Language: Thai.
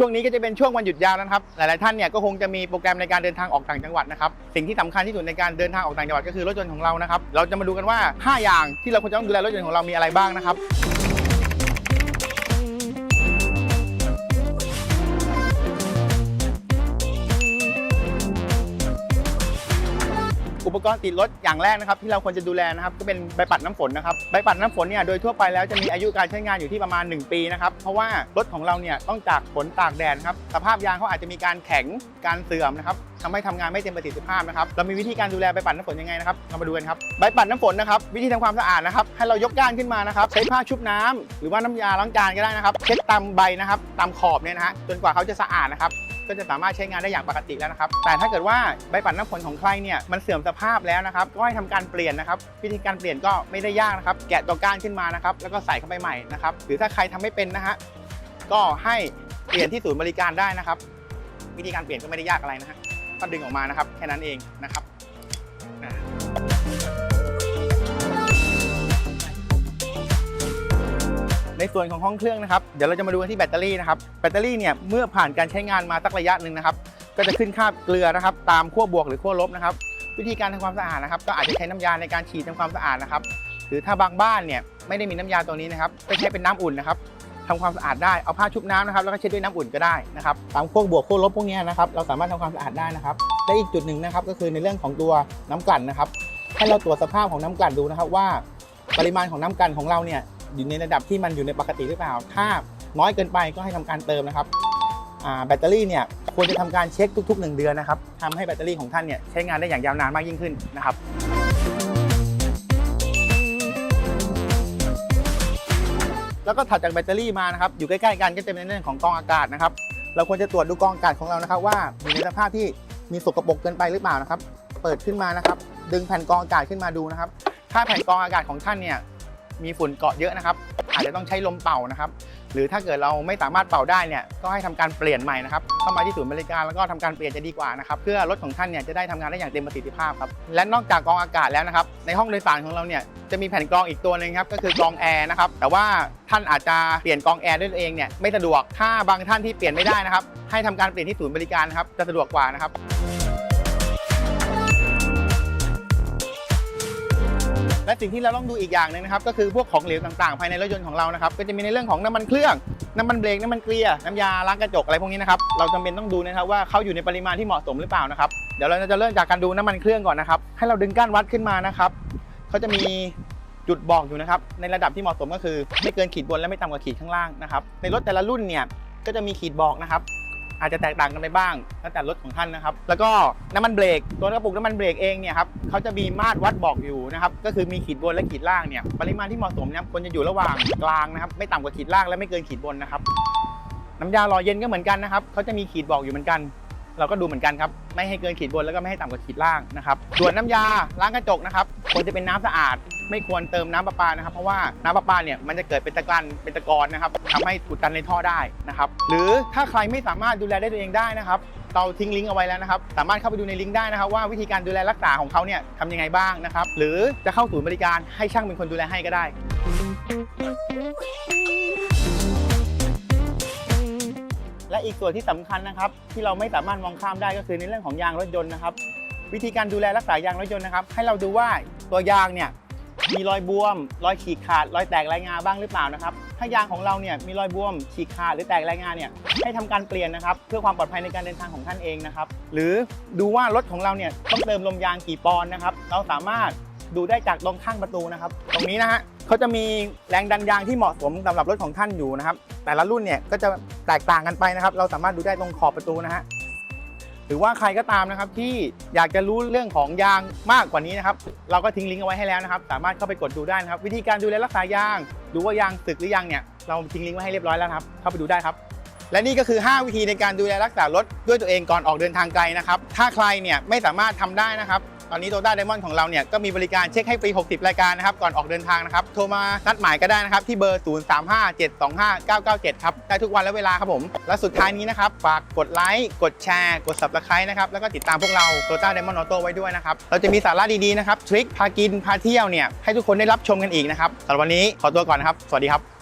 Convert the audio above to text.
ช่วงนี้ก็จะเป็นช่วงวันหยุดยาวนะครับ หลาย ๆ ท่านเนี่ยก็คงจะมีโปรแกรมในการเดินทางออกต่างจังหวัดนะครับ สิ่งที่สำคัญที่สุดในการเดินทางออกต่างจังหวัดก็คือรถยนต์ของเรานะครับ เราจะมาดูกันว่า 5 อย่างที่เราควรจะต้องดูแลรถยนต์ของเรามีอะไรบ้างนะครับ อุปกรณ์ติดรถอย่างแรกนะครับที่เราควรจะดูแลนะครับก็เป็นใบปัดน้ำฝนนะครับใบปัดน้ำฝนเนี่ยโดยทั่วไปแล้วจะมีอายุการใช้งานอยู่ที่ประมาณ 1 ปีนะครับเพราะว่ารถของเราเนี่ยต้องจากฝนตากแดดครับสภาพยางเขาอาจจะมีการแข็งการเสื่อมนะครับทำให้ทำงานไม่เต็มประสิทธิภาพนะครับเรามีวิธีการดูแลใบปัดน้ำฝนยังไงนะครับเรามาดูกันครับใบปัดน้ำฝนนะครับวิธีทำความสะอาดนะครับให้เรายกก้านขึ้นมานะครับใช้ผ้าชุบน้ำหรือว่าน้ำยาล้างจานก็ได้นะครับเช็ดตามใบนะครับตามขอบเนี่ยนะฮะจนกว่าเขาจะสะอาดนะครับ ก็จะสามารถใช้งานได้อย่างปกติแล้วนะครับ แต่ถ้าเกิดว่าใบปัดน้ำฝนของใครเนี่ยมันเสื่อมสภาพแล้วนะครับ ก็ให้ทำการเปลี่ยนนะครับ วิธีการเปลี่ยนก็ไม่ได้ยากนะครับ แกะตัวก้านขึ้นมานะครับ แล้วก็ใส่เข้าไปใหม่นะครับ หรือถ้าใครทำไม่เป็นนะฮะ ก็ให้เปลี่ยนที่ศูนย์บริการได้นะครับ วิธีการเปลี่ยนก็ไม่ได้ยากอะไรนะฮะ ก็ดึงออกมานะครับ แค่นั้นเองนะครับ ในส่วนของห้องเครื่องนะครับ เดี๋ยวเราจะมาดูกันที่แบตเตอรี่นะครับ แบตเตอรี่เนี่ยเมื่อผ่านการใช้งานมาสักระยะหนึ่งนะครับ ก็จะขึ้นค่าเกลือนะครับ ตามขั้วบวกหรือขั้วลบนะครับ วิธีการทำความสะอาดนะครับ ก็อาจจะใช้น้ำยาในการฉีดทำความสะอาดนะครับ หรือถ้าบางบ้านเนี่ยไม่ได้มีน้ำยาตัวนี้นะครับ ก็ใช้เป็นน้ำอุ่นนะครับทำความสะอาดได้ เอาผ้าชุบน้ำนะครับ แล้วก็เช็ดด้วยน้ำอุ่นก็ได้นะครับ ตามขั้วบวกขั้วลบพวกนี้นะครับ เราสามารถทำความสะอาดได้นะครับ และอีกจุดหนึ่งนะครับ ก็คือในเรื่องของตัวน้ำกลั่นนะครับ ให้เราตรวจสภาพของน้ำกลั่นดูนะครับว่า ปริมาณของน้ำกลั่นของเราเนี่ย อยู่ในระดับที่มันอยู่ในปกติหรือเปล่า ถ้าน้อยเกินไปก็ให้ทำการเติมนะครับแบตเตอรี่เนี่ยควรจะทำการเช็คทุก ๆ 1 เดือนนะครับทำให้แบตเตอรี่ของท่านเนี่ยใช้งานได้อย่างยาวนานมากยิ่งขึ้นนะครับแล้วก็ถัดจากแบตเตอรี่มานะครับอยู่ใกล้ๆกันก็จะเป็นในเรื่องของกองอากาศนะครับเราควรจะตรวจดูกองอากาศของเรานะครับ ว่าอยู่ในสภาพที่มีสกปรกเกินไปหรือเปล่านะครับ เปิดขึ้นมานะครับ ดึงแผ่นกองอากาศขึ้นมาดูนะครับ ถ้าแผ่นกองอากาศของท่านเนี่ย มีฝุ่นเกาะเยอะนะครับ อาจจะต้องใช้ลมเป่านะครับ หรือถ้าเกิดเราไม่สามารถเป่าได้เนี่ยก็ให้ทำการเปลี่ยนใหม่นะครับเข้ามาที่ศูนย์บริการแล้วก็ทำการเปลี่ยนจะดีกว่านะครับเพื่อรถของท่านเนี่ยจะได้ทำงานได้อย่างเต็มประสิทธิภาพครับและนอกจากกองอากาศแล้วนะครับในห้องโดยสารของเราเนี่ยจะมีแผ่นกรองอีกตัวหนึ่งครับก็คือกรองแอร์นะครับแต่ว่าท่านอาจจะเปลี่ยนกรองแอร์ด้วยตัวเองเนี่ยไม่สะดวกถ้าบางท่านที่เปลี่ยนไม่ได้นะครับให้ทำการเปลี่ยนที่ศูนย์บริการครับจะสะดวกกว่านะครับ และสิ่งที่เราต้องดูอีกอย่างหนึ่งนะครับก็คือพวกของเหลวต่างๆ ภายในรถยนต์ของเรานะครับก็จะมีในเรื่องของน้ำมันเครื่องน้ำมันเบรกน้ำมันเกลียน้ำยาล้างกระจกอะไรพวกนี้นะครับเราจำเป็นต้องดูนะครับว่าเขาอยู่ในปริมาณที่เหมาะสมหรือเปล่านะครับเดี๋ยวเราจะเริ่มจากการดูน้ำมันเครื่องก่อนนะครับให้เราดึงก้านวัดขึ้นมานะครับเขาจะมีจุดบอกอยู่นะครับในระดับที่เหมาะสมก็คือ ไม่เกินขีดบนและไม่ต่ำกว่าขีดข้างล่างนะครับในรถแต่ละรุ่นเนี่ยก็จะมีขีดบอกนะครับ อาจจะแตกต่างกันไปบ้างแล้วแต่รถของท่านนะครับ แล้วก็น้ำมันเบรกตัวกระปุกน้ำมันเบรกเองเนี่ยครับเขาจะมีมาตรวัดบอกอยู่นะครับก็คือมีขีดบนและขีดล่างเนี่ยปริมาณที่เหมาะสมเนี่ยควรจะอยู่ระหว่างกลางนะครับไม่ต่ำกว่าขีดล่างและไม่เกินขีดบนนะครับน้ำยาหล่อเย็นก็เหมือนกันนะครับเขาจะมีขีดบอกอยู่เหมือนกัน เราก็ดูเหมือนกันครับ ไม่ให้เกินขีดบนแล้วก็ไม่ให้ต่ำกว่าขีดล่างนะครับส่วนน้ำยาล้างกระจกนะครับควรจะเป็นน้ำสะอาด ไม่ควรเติมน้ำประปานะครับ เพราะว่าน้ำประปาเนี่ยมันจะเกิดเป็นตะกรันเป็นตะกอนนะครับทำให้อุดตันในท่อได้นะครับหรือถ้าใครไม่สามารถดูแลได้ตัวเองได้นะครับเราทิ้งลิงก์เอาไว้แล้วนะครับ สามารถเข้าไปดูในลิงก์ได้นะครับ ว่าวิธีการดูแลรักษาของเขาเนี่ยทำยังไงบ้างนะครับ หรือจะเข้าศูนย์บริการให้ช่างเป็นคนดูแลให้ก็ได้ และอีกส่วนที่สำคัญนะครับ ที่เราไม่สามารถมองข้ามได้ก็คือในเรื่องของยางรถยนต์นะครับ วิธีการดูแลรักษายางรถยนต์นะครับ ให้เราดูว่าตัวยางเนี่ย มีรอยบวม รอยฉีกขาด รอยแตกรายงาบ้างหรือเปล่านะครับ ถ้ายางของเราเนี่ยมีรอยบวมฉีกขาดหรือแตกรายงาเนี่ยให้ทำการเปลี่ยนนะครับ เพื่อความปลอดภัยในการเดินทางของท่านเองนะครับ หรือดูว่ารถของเราเนี่ยต้องเติมลมยางกี่ปอนด์นะครับ เราสามารถดูได้จากตรงข้างประตูนะครับ ตรงนี้นะฮะเขาจะมีแรงดันยางที่เหมาะสมสำหรับรถของท่านอยู่นะครับ แต่ละรุ่นเนี่ยก็จะแตกต่างกันไปนะครับ เราสามารถดูได้ตรงขอบประตูนะฮะ หรือว่าใครก็ตามนะครับที่อยากจะรู้เรื่องของยางมากกว่านี้นะครับ เราก็ทิ้งลิงก์เอาไว้ให้แล้วนะครับ สามารถเข้าไปกดดูได้นะครับ วิธีการดูแลรักษายาง ดูว่ายางสึกหรือยังเนี่ยเราทิ้งลิงก์ไว้ให้เรียบร้อยแล้วครับ เข้าไปดูได้ครับ และนี่ก็คือ 5 วิธีในการดูแลรักษารถด้วยตัวเองก่อนออกเดินทางไกลนะครับ ถ้าใครเนี่ยไม่สามารถทำได้นะครับ ตอนนี้โตต้าไดมอนด์ของเราเนี่ยก็มีบริการเช็คให้ฟรี 60 รายการนะครับก่อนออกเดินทางนะครับโทรมานัดหมายก็ได้นะครับที่เบอร์ 035725997 ครับได้ทุกวันและเวลาครับผม และสุดท้ายนี้นะครับฝากกดไลค์กดแชร์ กด subscribe นะครับแล้วก็ติดตามพวกเราโตต้าไดมอนด์ออโต้ไว้ด้วยนะครับเราจะมีสาระดีๆนะครับทริคพากินพาเที่ยวเนี่ยให้ทุกคนได้รับชมกันอีกนะครับสำหรับวันนี้ขอตัวก่อนนะครับสวัสดีครับ